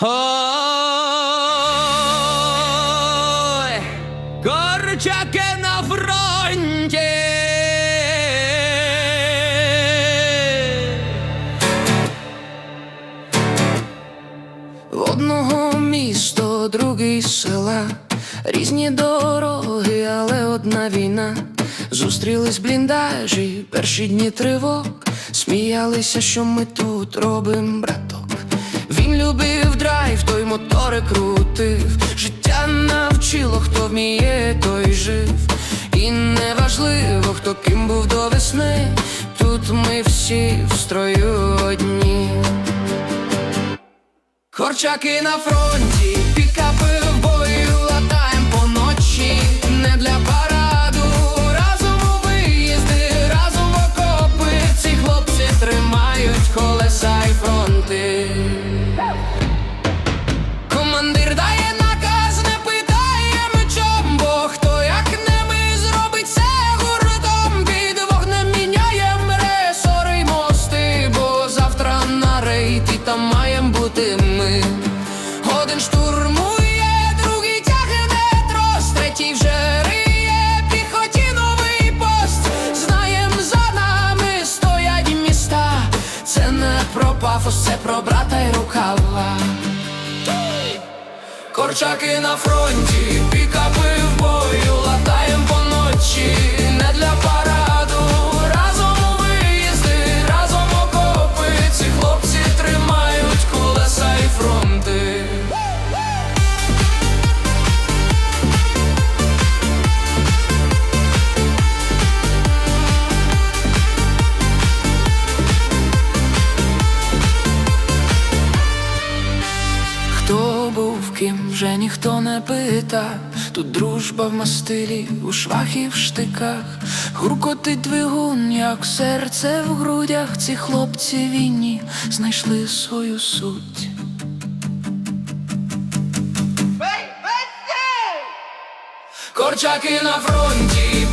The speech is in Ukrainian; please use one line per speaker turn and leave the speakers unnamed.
Ой, корчаки на фронті.
В одного місто, другий села, різні дороги, але одна війна. Зустрілись бліндажі, перші дні тривог, сміялися, що ми тут робим, браток. Він любив драйв, той мотори крутив. Життя навчило, хто вміє, той жив. І неважливо, хто ким був до весни. Тут ми всі в строю одні. Корчаки на фронті, пікапи пафос, це про брата й рукава. Корчаки на фронті, пікапи ким, вже ніхто не пита, Тут дружба в мастилі, у швах і в штиках. Гуркотить двигун, як серце в грудях. Ці хлопці війні знайшли свою суть. Корчаки на фронті,